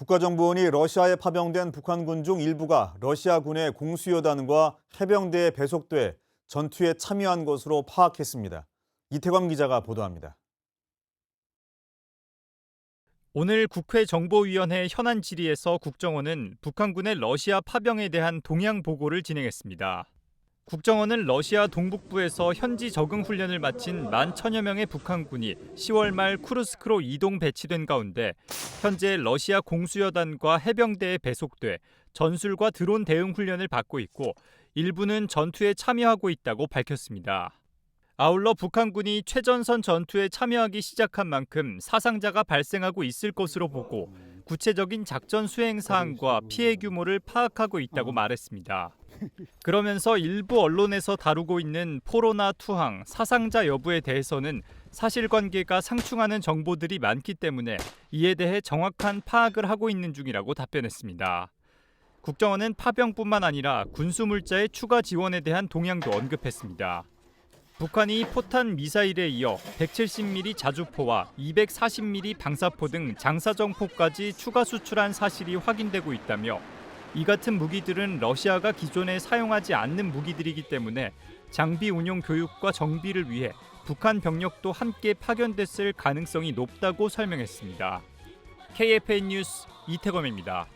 국가정보원이 러시아에 파병된 북한군 중 일부가 러시아군의 공수여단과 해병대에 배속돼 전투에 참여한 것으로 파악했습니다. 이태광 기자가 보도합니다. 오늘 국회 정보위원회 현안 질의에서 국정원은 북한군의 러시아 파병에 대한 동향 보고를 진행했습니다. 국정원은 러시아 동북부에서 현지 적응 훈련을 마친 만 천여 명의 북한군이 10월 말 쿠르스크로 이동 배치된 가운데 현재 러시아 공수여단과 해병대에 배속돼 전술과 드론 대응 훈련을 받고 있고 일부는 전투에 참여하고 있다고 밝혔습니다. 아울러 북한군이 최전선 전투에 참여하기 시작한 만큼 사상자가 발생하고 있을 것으로 보고 구체적인 작전 수행 사항과 피해 규모를 파악하고 있다고 말했습니다. 그러면서 일부 언론에서 다루고 있는 포로나 투항, 사상자 여부에 대해서는 사실관계가 상충하는 정보들이 많기 때문에 이에 대해 정확한 파악을 하고 있는 중이라고 답변했습니다. 국정원은 파병뿐만 아니라 군수 물자의 추가 지원에 대한 동향도 언급했습니다. 북한이 포탄 미사일에 이어 170mm 자주포와 240mm 방사포 등 장사정포까지 추가 수출한 사실이 확인되고 있다며 이 같은 무기들은 러시아가 기존에 사용하지 않는 무기들이기 때문에 장비 운용 교육과 정비를 위해 북한 병력도 함께 파견됐을 가능성이 높다고 설명했습니다. KFN 뉴스 이태검입니다.